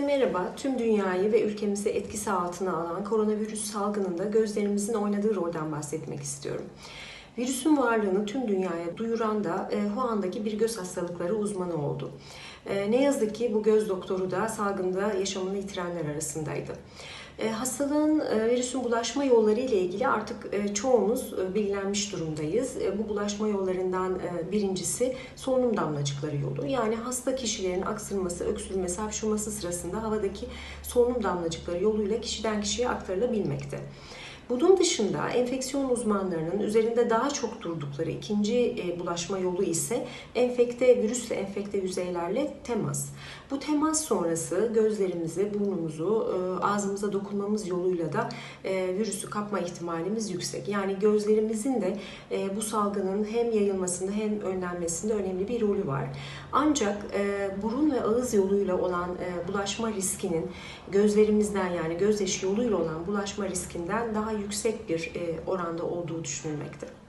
Merhaba, tüm dünyayı ve ülkemizi etkisi altına alan koronavirüs salgınında gözlerimizin oynadığı rolden bahsetmek istiyorum. Virüsün varlığını tüm dünyaya duyuran da e, Wuhan'daki bir göz hastalıkları uzmanı oldu. E, ne yazık ki bu göz doktoru da salgında yaşamını yitirenler arasındaydı. E, hastalığın, e, virüsün bulaşma yolları ile ilgili artık e, çoğumuz bilgilenmiş durumdayız. Bu bulaşma yollarından birincisi solunum damlacıkları yolu. Yani hasta kişilerin aksırması, öksürmesi, hapşurması sırasında havadaki solunum damlacıkları yoluyla kişiden kişiye aktarılabilmekte. Bunun dışında enfeksiyon uzmanlarının üzerinde daha çok durdukları ikinci bulaşma yolu ise enfekte virüsle enfekte yüzeylerle temas. Bu temas sonrası gözlerimizi, burnumuzu, ağzımıza dokunmamız yoluyla da e, virüsü kapma ihtimalimiz yüksek. Yani gözlerimizin de e, bu salgının hem yayılmasında hem önlenmesinde önemli bir rolü var. Ancak e, burun ve ağız yoluyla olan e, bulaşma riskinin gözlerimizden yani gözyaşı yoluyla olan bulaşma riskinden daha yüksek bir e, oranda olduğu düşünülmekte.